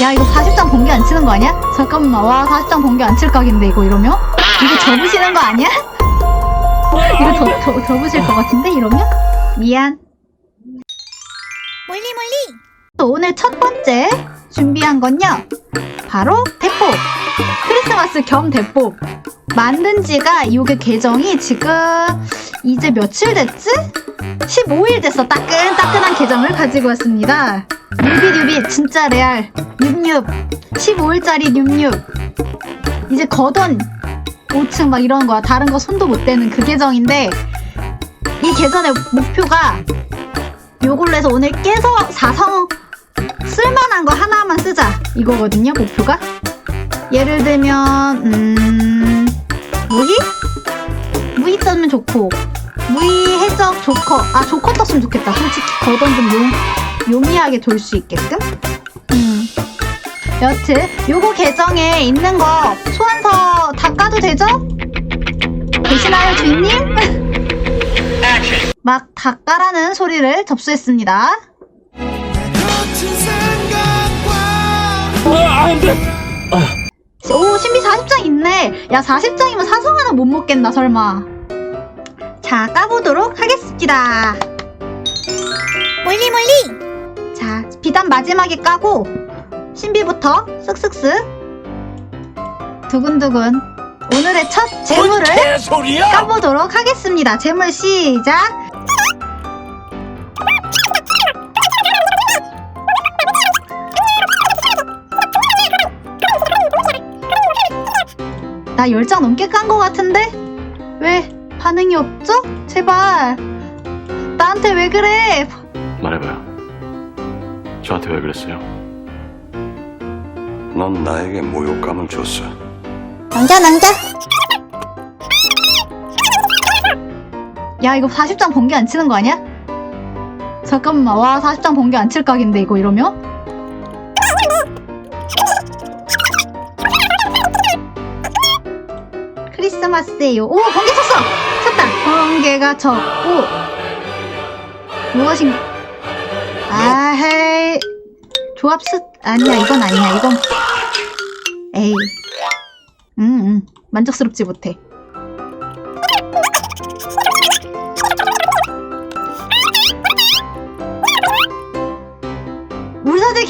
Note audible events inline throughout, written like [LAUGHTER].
야 이거 40장 번개 안 치는 거 아니야? 잠깐만 와 40장 번개 안칠 각인데 이거 이러면? 이거 접으시는 거 아니야? [LAUGHS] 이거 접, 접, 접으실 것 같은데 이러면? 미안 몰리 몰리 또 오늘 첫 번째 준비한 건요 바로 대포 크리스마스 겸 대포 만든 지가 이게 계정이 지금 이제 며칠 됐지? 15일 됐어. 따끈따끈한 계정을 가지고 왔습니다. 뉴비뉴비 진짜 레알. 뉴뉴 15일짜리 뉴뉴 이제 거던 5층 막 이런 거야. 다른 거 손도 못 대는 그 계정인데 이 계정의 목표가 요걸로 해서 오늘 깨서 사성 쓸만한 거 하나만 쓰자. 이거거든요 목표가. 예를 들면 음 무희? 무희 썼으면 좋고. 무희 해적 조커. 아 조커 떴으면 좋겠다. 솔직히 거던 좀 용, 용이하게 돌 수 있게끔. 음. 여튼 요거 계정에 있는 거 소환서 다 까도 되죠? 되시나요 주인님? 막 다 까라는 소리를 접수했습니다. 오 신비 40장 있네. 야 40장이면 사성 하나 못 먹겠나 설마. 자 까보도록 하겠습니다. 몰리 몰리. 자 비단 마지막에 까고 신비부터 쓱쓱쓱. 두근두근. 오늘의 첫 재물을 개소리야! 까보도록 하겠습니다. 재물 시작 나 10장 넘게 깐거 같은데? 왜 반응이 없죠? 제발 나한테 왜 그래 말해봐요. 저한테 왜 그랬어요? 넌 나에게 모욕감을 줬어. 남자 남자 야 이거 40장 번개 안 치는 거 아니야? 잠깐만 와 40장 번개 안 칠 각인데 이거 이러면? 크리스마스에요 오 번개 쳤어! 쳤다 번개가 쳤고 무엇인 아헤이 조합 스 아니야 이건 아니야 이건 에이 음, 음 만족스럽지 못해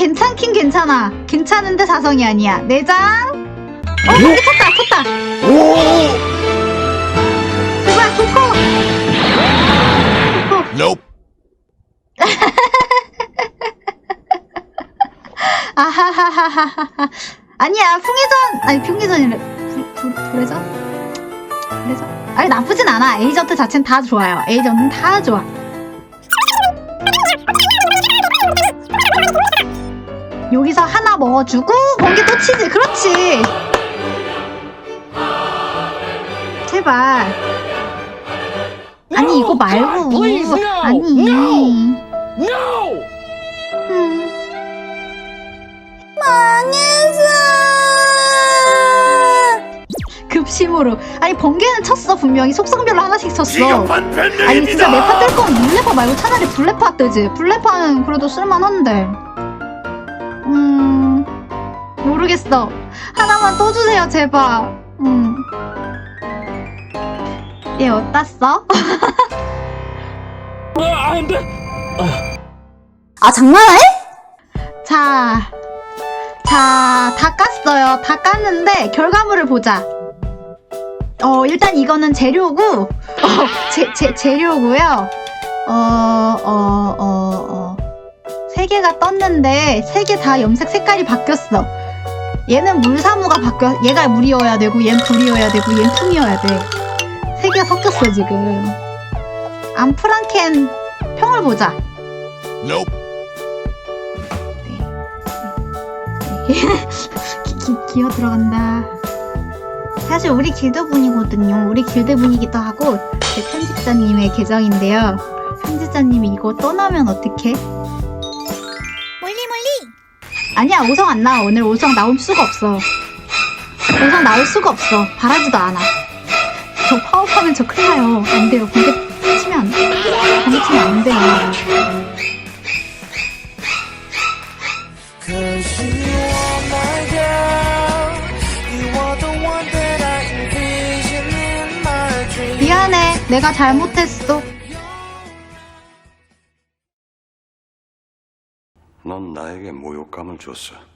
괜찮긴 괜찮아. 괜찮은데 사성이 아니야. 내장. 어, 번개 쳤다, 쳤다. 제발, 조커. 조커. Nope. [LAUGHS] 아하하하하하. 아니야, 풍해전. 아니, 풍해전이래. 불, 불, 불해전? 불해전? 아니, 나쁘진 않아. 에이전트 자체는 다 좋아요. 에이전트는 다 좋아. 여기서 하나 먹어주고 번개 또 치지 그렇지 제발 아니 이거 말고. 아니. No! 음. 급심으로. 아니 번개는 쳤어 분명히. 속성별로 하나씩 쳤어! 아니 진짜 네파 뜰 거면 물레파 말고 차라리 블레파 뜨지. 블레파는 그래도 쓸만한데. 음 모르겠어. 하나만 떠주세요 제발. 음 얘 써? 아, 안 돼! 아 장난해? 자, 자, 다 깠어요. 다 깠는데 결과물을 보자. 어, 일단 이거는 재료고, 어, 제, 제, 재료고요. 어, 어, 어, 어. 세 개가 떴는데 세 개 다 염색 색깔이 바뀌었어. 얘는 물사무가 바뀌어. 얘가 물이어야 되고, 얘는 불이어야 되고, 얘는 품이어야 돼. 세 개가 섞였어 지금. 암프랑켄 평을 보자. Nope. [LAUGHS] 기, 기, 기어 들어간다. 사실 우리 길드 분이거든요. 우리 길드 분이기도 하고 제 편집자님의 계정인데요. 편집자님이 이거 떠나면 어떡해? 몰리 몰리 아니야, 5성 안 나와. 오늘 5성 나올 수가 없어. 5성 나올 수가 없어. 바라지도 않아. 저 파업하면 저 큰일 나요. 안 돼요. 공개 치면 안 돼요. 공개 치면 안 돼요. 미안해. 내가 잘못했어. 넌 나에게 모욕감을 줬어.